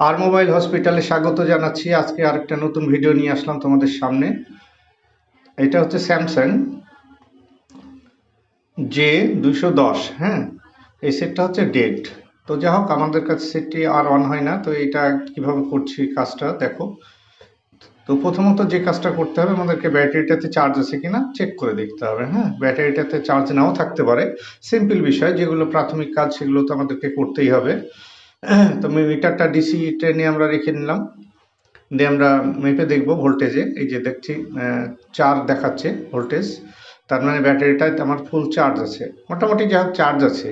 আর mobile হসপিটালে স্বাগত জানাচ্ছি। আজকে আরেকটা নতুন ভিডিও নিয়ে আসলাম তোমাদের সামনে। এটা হচ্ছে স্যামসাং জে দুশো দশ হ্যাঁ? এই সেটটা হচ্ছে ডেট তো যা হোক, আমাদের কাছে সেটটি আর অন হয় না। তো এটা কীভাবে করছি কাজটা, দেখো। তো প্রথমত যে কাজটা করতে হবে, আমাদেরকে ব্যাটারিটাতে চার্জ আছে কিনা চেক করে দেখতে হবে হ্যাঁ? ব্যাটারিটাতে চার্জ নাও থাকতে পারে। সিম্পল বিষয়, যেগুলো প্রাথমিক কাজ, সেগুলো তো আমাদেরকে করতেই হবে। তো মিটারটা ডিসি ট্রেনে আমরা রেখে নিলাম। দিয়ে আমরা মেপে দেখব ভোল্টেজে এই যে দেখছি চার দেখাচ্ছে ভোল্টেজ তার মানে ব্যাটারিটায় আমার ফুল চার্জ আছে। মোটামুটি যা চার্জ আছে।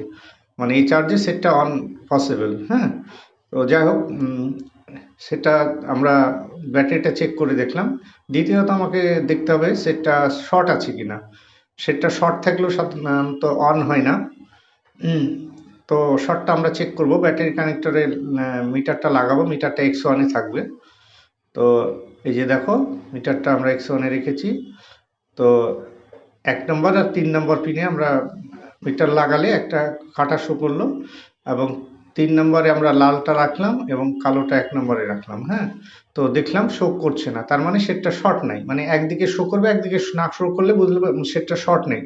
মানে এই চার্জে সেটটা অন পসিবল হ্যাঁ? তো যাই হোক সেটা আমরা ব্যাটারিটা চেক করে দেখলাম। দ্বিতীয়ত আমাকে দেখতে হবে সেটটা শর্ট আছে কি না সেটটা শর্ট থাকলেও সাধারণত অন হয় না। তো শর্টটা আমরা চেক করব। ব্যাটারি কানেক্টরের মিটারটা লাগাবো। মিটারটা এক্স ওয়ানে থাকবে। তো এই যে দেখো মিটারটা আমরা এক্স ওয়ানে রেখেছি। তো এক নম্বর আর তিন নম্বর পিনে আমরা মিটার লাগালে একটা কাটা শো করল এবং তিন নম্বরে আমরা লালটা রাখলাম এবং কালোটা এক নম্বরে রাখলাম হ্যাঁ? তো দেখলাম শো করছে না, তার মানে সেটটা শর্ট নাই। মানে একদিকে শো করবে, একদিকে না শো করলে বুঝলে সেটটা শর্ট নেই।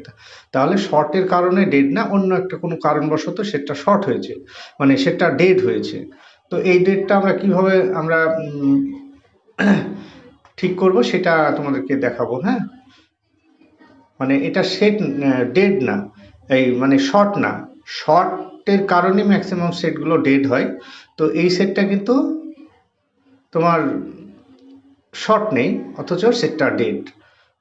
তাহলে শর্টের কারণে ডেড না, অন্য একটা কোনো কারণবশত সেটটা শর্ট হয়েছে। মানে সেটটা ডেড হয়েছে। তো এই ডেটটা আমরা কীভাবে আমরা ঠিক করব সেটা তোমাদেরকে দেখাবো হ্যাঁ? মানে এটা সেট ডেড না। এই মানে শর্ট না। শর্টের কারণে ম্যাক্সিমাম সেটগুলো ডেড হয়। তো এই সেটটা কিন্তু তোমার শর্ট নেই, অথচ সেটটা ডেড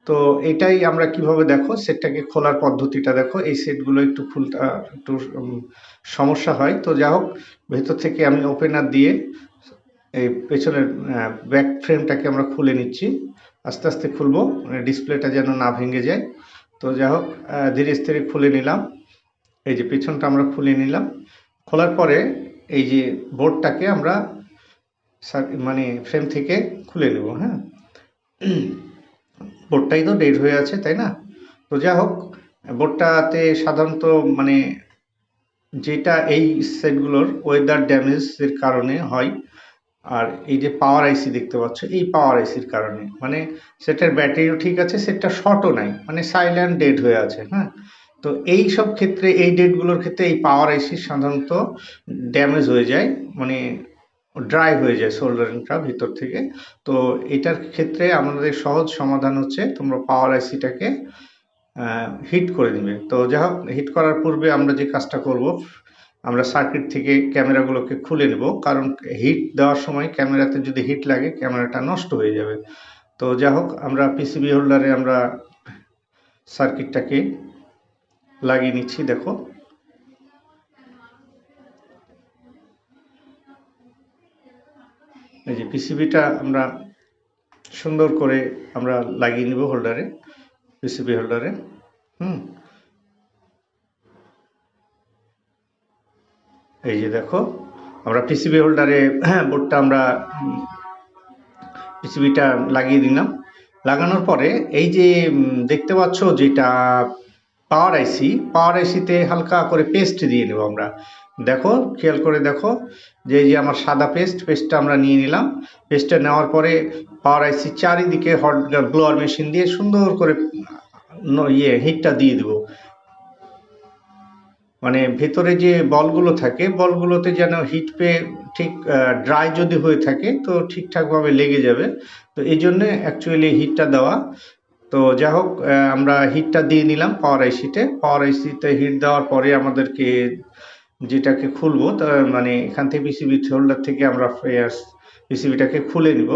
তো এটাই আমরা কীভাবে দেখো, সেটটাকে খোলার পদ্ধতিটা দেখো, এই সেটগুলো একটু খুলতে একটু সমস্যা হয়। তো যা হোক, ভেতর থেকে আমি ওপেনার দিয়ে এই পেছনের ব্যাক ফ্রেমটাকে আমরা খুলে নিচ্ছি। আস্তে আস্তে খুলবো মানে ডিসপ্লেটা যেন না ভেঙে যায়। তো যাই হোক ধীরে স্থিরে খুলে নিলাম। এই যে পেছনটা আমরা খুলে নিলাম। খোলার পরে এই যে বোর্ডটাকে আমরা মানে ফ্রেম থেকে খুলে নেব হ্যাঁ? বোর্ডটাই তো ডেড হয়ে আছে, তাই না? তো যা হোক, বোর্ডটাতে সাধারণত মানে যেটা এই সেটগুলোর ওয়েদার ড্যামেজের কারণে হয়, আর এই যে পাওয়ার আইসি দেখতে পাচ্ছ, এই পাওয়ার আইসির কারণে। মানে সেটার ব্যাটারিও ঠিক আছে, সেটটা শর্টও নাই মানে সাইলেন্ট ডেড হয়ে আছে হ্যাঁ? তো এই সব ক্ষেত্রে, এই ডেটগুলোর ক্ষেত্রে এই পাওয়ার আইসি সাধারণত ড্যামেজ হয়ে যায় মানে ড্রাই হয়ে যায় সোল্ডারিংটা ভিতর থেকে। তো এটার ক্ষেত্রে আমাদের সহজ সমাধান হচ্ছে, তোমরা পাওয়ার আইসিটাকে হিট করে দিবে তো যা হোক হিট করার পূর্বে আমরা যে কাজটা করব, আমরা সার্কিট থেকে ক্যামেরাগুলোকে খুলে নেব। কারণ হিট দেওয়ার সময় ক্যামেরাতে যদি হিট লাগে, ক্যামেরাটা নষ্ট হয়ে যাবে। তো যা হোক, আমরা পিসিবি হোল্ডারে আমরা সার্কিটটাকে লাগিয়ে নিচ্ছি, দেখো। এই যে পিসিবিটা আমরা সুন্দর করে আমরা লাগিয়ে নিব হোল্ডারে, পিসিবি হোল্ডারে, হুম। এই যে দেখো, আমরা পিসিবি হোল্ডারে বোর্ডটা আমরা পিসিবিটা লাগিয়ে দিলাম। লাগানোর পরে এই যে দেখতে পাচ্ছ যেটা পাওয়ার আইসি পাওয়ার আইসিতে হালকা করে পেস্ট দিয়ে নেব আমরা। দেখো, খেয়াল করে দেখো, যে যে আমার সাদা পেস্ট পেস্টটা আমরা নিয়ে নিলাম। পেস্টটা নেওয়ার পরে পাওয়ার আইসি চারিদিকে হট ব্লোয়ার মেশিন দিয়ে সুন্দর করে ইয়ে হিটটা দিয়ে দেবো। মানে ভেতরে যে বলগুলো থাকে, বলগুলোতে যেন হিট পেয়ে ঠিক ড্রাই যদি হয়ে থাকে, তো ঠিকঠাকভাবে লেগে যাবে। তো এই জন্যে অ্যাকচুয়ালি হিটটা দেওয়া। তো যা হোক আমরা হিটটা দিয়ে নিলাম পাওয়ার আইসিতে পাওয়ার আইসিতে হিট দেওয়ার পরে আমাদেরকে যেটাকে খুলবো, তা মানে এখান থেকে পিসিবি হোল্ডার থেকে আমরা পিসিবিটাকে খুলে নিব।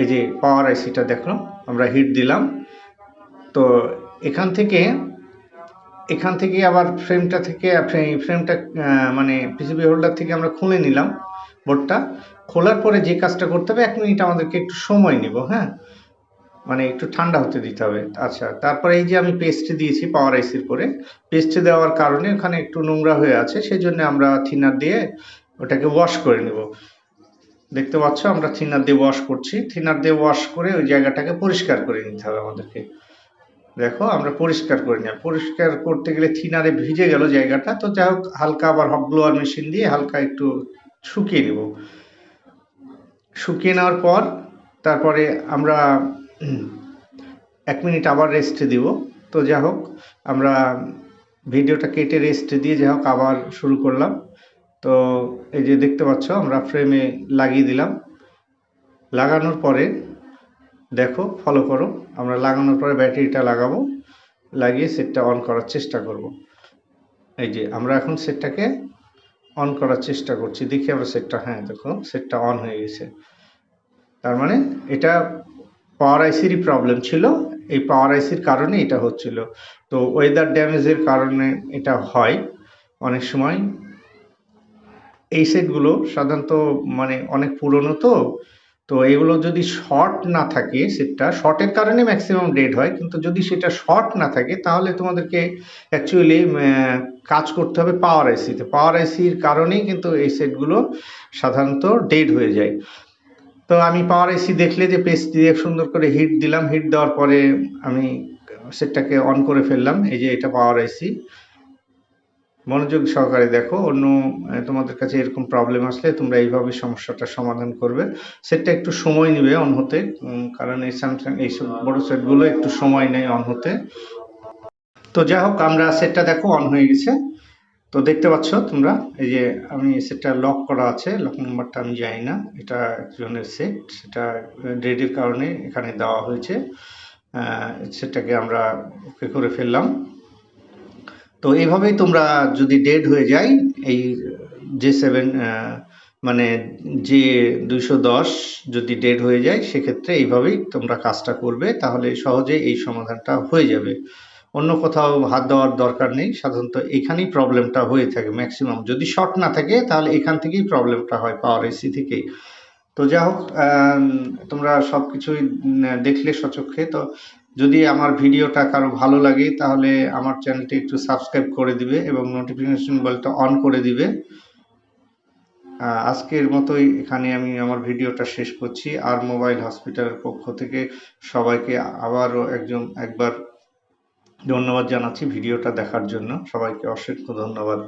এই যে পাওয়ার আইসিটা দেখো আমরা হিট দিলাম। তো এখান থেকে এখান থেকে আবার ফ্রেমটা থেকে ফ্রেমটা মানে পিসিবি হোল্ডার থেকে আমরা খুলে নিলাম বোর্ডটা। খোলার পরে যে কাজটা করতে হবে, এক মিনিট আমাদেরকে একটু সময় নিব হ্যাঁ? মানে একটু ঠান্ডা হতে দিতে হবে। আচ্ছা তারপরে এই যে আমি পেস্ট দিয়েছি পাওয়ার আইসির পরে পেস্ট দেওয়ার কারণে ওখানে একটু নোংরা হয়ে আছে সেই জন্য আমরা থিনার দিয়ে ওটাকে ওয়াশ করে নেব। দেখতে পাচ্ছ, আমরা থিনার দিয়ে ওয়াশ করছি। থিনার দিয়ে ওয়াশ করে ওই জায়গাটাকে পরিষ্কার করে নিতে হবে আমাদেরকে। দেখো, আমরা পরিষ্কার করে নিলাম। পরিষ্কার করতে গেলে থিনারে ভিজে গেল জায়গাটা, তো যাই হোক, হালকা আবার হট ব্লোয়ার মেশিন দিয়ে হালকা একটু শুকিয়ে নেব। শুকিয়ে নেওয়ার পর, তারপরে আমরা এক মিনিট আবার রেস্টে দিব। তো যা হোক, আমরা ভিডিওটা কেটে রেস্টে দিয়ে যা হোক, আবার শুরু করলাম। তো এই যে দেখতে পাচ্ছ, আমরা ফ্রেমে লাগিয়ে দিলাম। লাগানোর পরে দেখো ফলো করো। আমরা লাগানোর পরে ব্যাটারিটা লাগাবো। লাগিয়ে সেটটা অন করার চেষ্টা করব। এই যে, আমরা এখন সেটটাকে অন করার চেষ্টা করছি। দেখি আমরা সেটটা হ্যাঁ দেখো সেটটা অন হয়ে গেছে। তার মানে এটা পাওয়ার আইসিরই প্রবলেম ছিল। এই পাওয়ার আইসির কারণে এটা হচ্ছিল। তো ওয়েদার ড্যামেজের কারণে এটা হয় অনেক সময়। এই সেটগুলো সাধারণত মানে অনেক পুরনো তো। তো এগুলো যদি শর্ট না থাকে সেটটা শর্টের কারণে ম্যাক্সিমাম ডেড হয়। কিন্তু যদি সেটা শর্ট না থাকে, তাহলে তোমাদেরকে অ্যাকচুয়ালি কাজ করতে হবে পাওয়ার আইসিতে পাওয়ার আইসির কারণেই কিন্তু এই সেটগুলো সাধারণত ডেড হয়ে যায়। তো আমি পাওয়ার এসি দেখলে যে পেস্ট দিয়ে সুন্দর করে হিট দিলাম হিট দেওয়ার পরে আমি সেটটাকে অন করে ফেললাম। এই যে এটা পাওয়ার এসি মনোযোগ সহকারে দেখো, অন্য তোমাদের কাছে এরকম প্রবলেম আসলে তোমরা এইভাবে সমস্যাটা সমাধান করবে। সেটটা একটু সময় নেবে অন হতে কারণ এই স্যামসাং এইসব বড় সেটগুলো একটু সময় নেয় অন হতে। তো যাই হোক, আমরা সেটটা দেখো অন হয়ে গেছে। তো দেখতে পাচ্ছ তোমরা, এই যে আমি সেটটা লক করা আছে লক নাম্বারটা আমি জানি না, এটা একজনের সেট সেটা ডেটের কারণে এখানে দেওয়া হয়েছে। সেটটাকে আমরা ওকে করে ফেললাম। তো এইভাবেই তোমরা যদি ডেড হয়ে যায় এই যে সেভেন মানে যে দুইশো দশ যদি ডেড হয়ে যায়, সেক্ষেত্রে এইভাবেই তোমরা কাজটা করবে, তাহলে সহজে এই সমাধানটা হয়ে যাবে। অন্য কোথাও হাত দেওয়ার দরকার নেই। সাধারণত এখানেই প্রবলেমটা হয়ে থাকে ম্যাক্সিমাম যদি শর্ট না থাকে, তাহলে এখান থেকেই প্রবলেমটা হয় পাওয়ার এসি থেকেই। তো যা হোক তোমরা সব কিছুই দেখলে সচক্ষে। তো যদি আমার ভিডিওটা কারও ভালো লাগে, তাহলে আমার চ্যানেলটি একটু সাবস্ক্রাইব করে দিবে এবং নোটিফিকেশন বেলটা অন করে দিবে। আজকের মতোই এখানে আমি আমার ভিডিওটা শেষ করছি। আর মোবাইল হসপিটালের পক্ষ থেকে সবাইকে আবারও একজন, একবার ধন্যবাদ জানাচ্ছি ভিডিওটা দেখার জন্য। সবাইকে অসংখ্য ধন্যবাদ।